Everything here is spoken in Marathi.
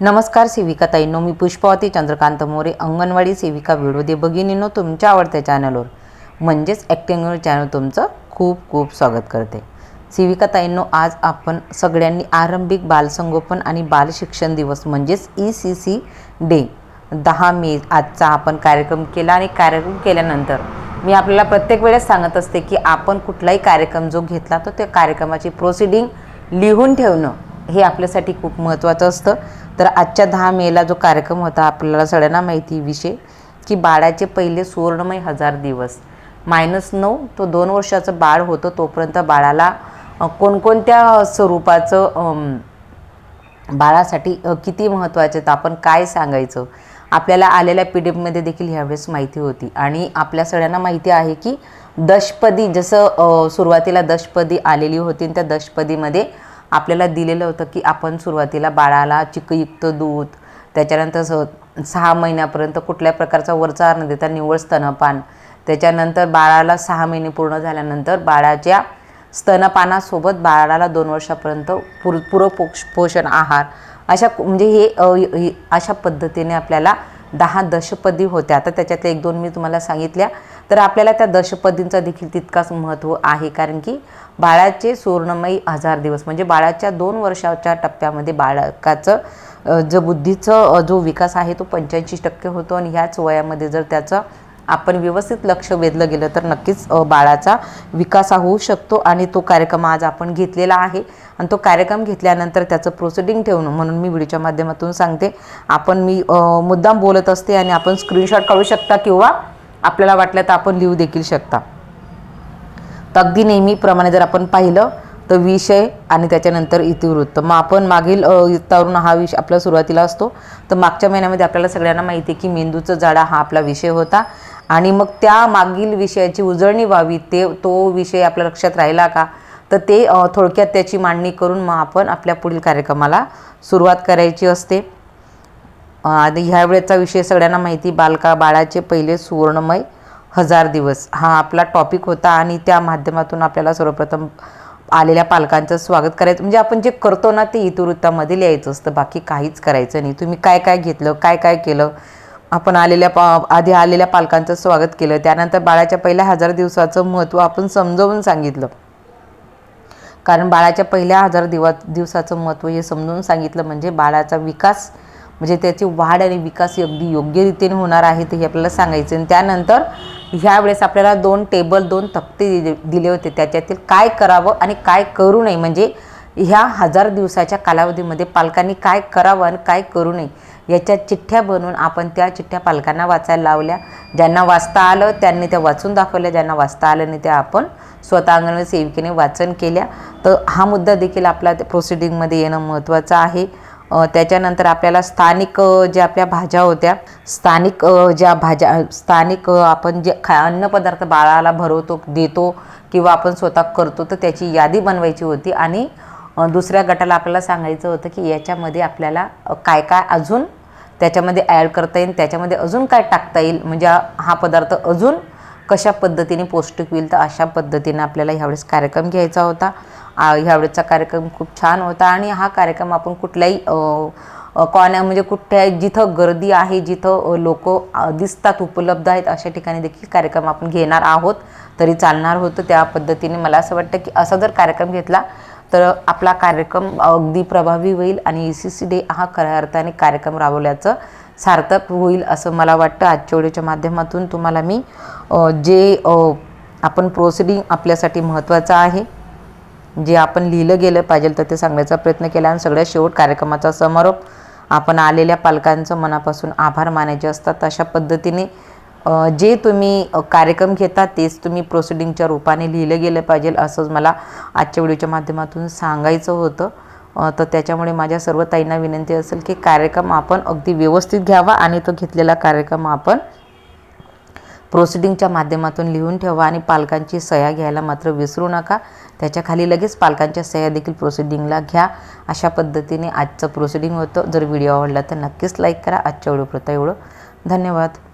नमस्कार सेविका ताईंनो मी पुष्पावती चंद्रकांत मोरे अंगणवाडी सेविका व्हिडिओ दे तुमच्या आवडत्या चॅनलवर म्हणजेच ॲक्टिंगवर चॅनल तुमचं खूप खूप स्वागत करते. सेविका ताईंनो आज आपण सगळ्यांनी आरंभिक बालसंगोपन आणि बालशिक्षण दिवस म्हणजेच ई सी सी डे दहा मे आजचा आपण कार्यक्रम केला आणि कार्यक्रम केल्यानंतर मी आपल्याला प्रत्येक वेळेस सांगत असते की आपण कुठलाही कार्यक्रम जो घेतला तो त्या कार्यक्रमाची प्रोसिडिंग लिहून ठेवणं हे आपल्यासाठी खूप महत्त्वाचं असतं. तर आजच्या दहा मेला जो कार्यक्रम होता आपल्याला सगळ्यांना माहिती विषय की बाळाचे पहिले सुवर्णमय हजार दिवस. मायनस नऊ तो दोन वर्षाचं बाळ होतं तोपर्यंत बाळाला कोणकोणत्या स्वरूपाचं बाळासाठी किती महत्त्वाचे तर आपण काय सांगायचं? आपल्याला आलेल्या पी डी एफमध्ये देखील ह्यावेळेस माहिती होती. आणि आपल्या सगळ्यांना माहिती आहे की दशपदी जसं सुरुवातीला दशपदी आलेली होती आणि त्या दशपदीमध्ये आपल्याला दिलेलं होतं की आपण सुरुवातीला बाळाला चिकयुक्त दूध त्याच्यानंतर स सहा महिन्यापर्यंत कुठल्या प्रकारचा वरचा आहार न देता निव्वळ स्तनपान त्याच्यानंतर बाळाला सहा महिने पूर्ण झाल्यानंतर बाळाच्या स्तनपानासोबत बाळाला दोन वर्षापर्यंत पुर पूरक पोष पोषण आहार अशा म्हणजे हे अशा पद्धतीने आपल्याला दहा दशपदी होत्या. आता त्याच्यातल्या एक दोन मी तुम्हाला सांगितल्या. तर आपल्याला त्या दशपदींचा देखील तितकाच महत्त्व आहे कारण की बाळाचे सुवर्णमयी हजार दिवस म्हणजे बाळाच्या दोन वर्षाच्या टप्प्यामध्ये बाळकाचं जो बुद्धीचं जो विकास आहे तो पंच्याऐंशी टक्के होतो आणि ह्याच वयामध्ये जर त्याचं आपण व्यवस्थित लक्ष वेधलं गेलं तर नक्कीच बाळाचा विकास हा होऊ शकतो आणि तो कार्यक्रम आज आपण घेतलेला आहे. आणि तो कार्यक्रम घेतल्यानंतर त्याचं प्रोसिडिंग ठेवणं म्हणून मी व्हिडिओच्या माध्यमातून सांगते. आपण मी मुद्दाम बोलत असते आणि आपण स्क्रीनशॉट काढू शकता किंवा आपल्याला वाटलं तर आपण लिहू देखील शकता. तर अगदी नेहमीप्रमाणे जर आपण पाहिलं तर विषय आणि त्याच्यानंतर इतिवृत्त. मग आपण मागील अ, तरुण हा विषय आपला सुरुवातीला असतो. तर मागच्या महिन्यामध्ये आपल्याला सगळ्यांना माहिती आहे की मेंदूचं जाडा हा आपला विषय होता. आणि मग त्या मागील विषयाची उजळणी व्हावी ते तो विषय आपल्या लक्षात राहिला का? तर ते थोडक्यात त्याची मांडणी करून मग आपण आपल्या पुढील कार्यक्रमाला सुरुवात करायची असते. अ, आणि ह्या वेळेचा विषय सगळ्यांना माहिती बालका बाळाचे पहिले सुवर्णमय हजार दिवस. हा आपला टॉपिक होता आणि त्या माध्यमातून आपल्याला सर्वप्रथम आलेल्या पालकांचं स्वागत करायचं. म्हणजे आपण जे करतो ना ते इतिवृत्तामध्ये लिहायचं असतं. बाकी काहीच करायचं नाही. तुम्ही काय काय घेतलं काय काय केलं? आपण आलेल्या पा आधी आलेल्या पालकांचं स्वागत केलं. त्यानंतर बाळाच्या पहिल्या हजार दिवसाचं महत्त्व आपण समजावून सांगितलं. कारण बाळाच्या पहिल्या हजार दिवा दिवसाचं महत्त्व हे समजून सांगितलं म्हणजे बाळाचा विकास म्हणजे त्याची वाढ आणि विकास अगदी योग्य रीतीने होणार आहे ते हे आपल्याला सांगायचं आणि त्यानंतर ह्या वेळेस आपल्याला दोन टेबल दोन तक्ते दिले दिले होते. त्याच्यातील काय करावं आणि काय करू नये? म्हणजे ह्या हजार दिवसाच्या कालावधीमध्ये पालकांनी काय करावं आणि काय करू नये? याच्या चिठ्ठ्या बनवून आपण त्या चिठ्ठ्या पालकांना वाचायला लावल्या. ज्यांना वाचता आलं त्यांनी त्या वाचून दाखवल्या. ज्यांना वाचता आलं नाही त्या आपण स्वतः अंगणवाडी सेविकेने वाचन केल्या. तर हा मुद्दा देखील आपला प्रोसिडिंगमध्ये येणं महत्त्वाचं आहे. त्याच्यानंतर आपल्याला स्थानिक ज्या आपल्या भाज्या होत्या स्थानिक ज्या भाज्या स्थानिक आपण जे खा अन्नपदार्थ बाळाला भरवतो देतो किंवा आपण स्वतः करतो तर त्याची यादी बनवायची होती. आणि दुसऱ्या गटाला आपल्याला सांगायचं होतं की याच्यामध्ये आपल्याला काय काय अजून त्याच्यामध्ये ॲड करता येईल त्याच्यामध्ये अजून काय टाकता येईल म्हणजे हा पदार्थ अजून कशा पद्धतीने पौष्टिक होईल तर अशा पद्धतीने आपल्याला ह्यावेळेस कार्यक्रम घ्यायचा होता. ह्यावेळेचा कार्यक्रम खूप छान होता आणि हा कार्यक्रम आपण कुठल्याही कोण्या म्हणजे कुठल्या जिथं गर्दी आहे जिथं लोक दिसतात उपलब्ध आहेत अशा ठिकाणी देखील कार्यक्रम आपण घेणार आहोत तरी चालणार होतं त्या पद्धतीने. मला असं वाटतं की असा जर कार्यक्रम घेतला तर आपला कार्यक्रम अगदी प्रभावी होईल आणि ई सी सी डे हा खऱ्या अर्थाने कार्यक्रम राबवल्याचं सार्थक होईल असं मला वाटतं. आजच्या व्हिडिओच्या माध्यमातून तुम्हाला मी जे आपण प्रोसिडिंग आपल्यासाठी महत्त्वाचं आहे जे आपण लिहिलं गेलं पाहिजे तर ते सांगण्याचा प्रयत्न केला. आणि सगळ्यात शेवट कार्यक्रमाचा समारोप. आपण आलेल्या पालकांचं मनापासून आभार मानायचे असतात. अशा पद्धतीने जे तुम्ही कार्यक्रम घेता तेच तुम्ही प्रोसिडिंगच्या रूपाने लिहिलं गेलं पाहिजे असंच मला आजच्या व्हिडिओच्या माध्यमातून सांगायचं होतं. तर त्याच्यामुळे माझ्या सर्व ताईंना विनंती असेल की कार्यक्रम आपण अगदी व्यवस्थित घ्यावा आणि तो घेतलेला कार्यक्रम आपण प्रोसिडिंगच्या माध्यमातून लिहून ठेवा आणि पालकांची सह्या घ्यायला मात्र विसरू नका. त्याच्याखाली लगेच पालकांच्या सह्या देखील प्रोसिडिंगला घ्या. अशा पद्धतीने आजचं प्रोसिडिंग होतं. जर व्हिडिओ आवडला तर नक्कीच लाईक करा. आजच्या व्हिडिओपुरता एवढं. धन्यवाद.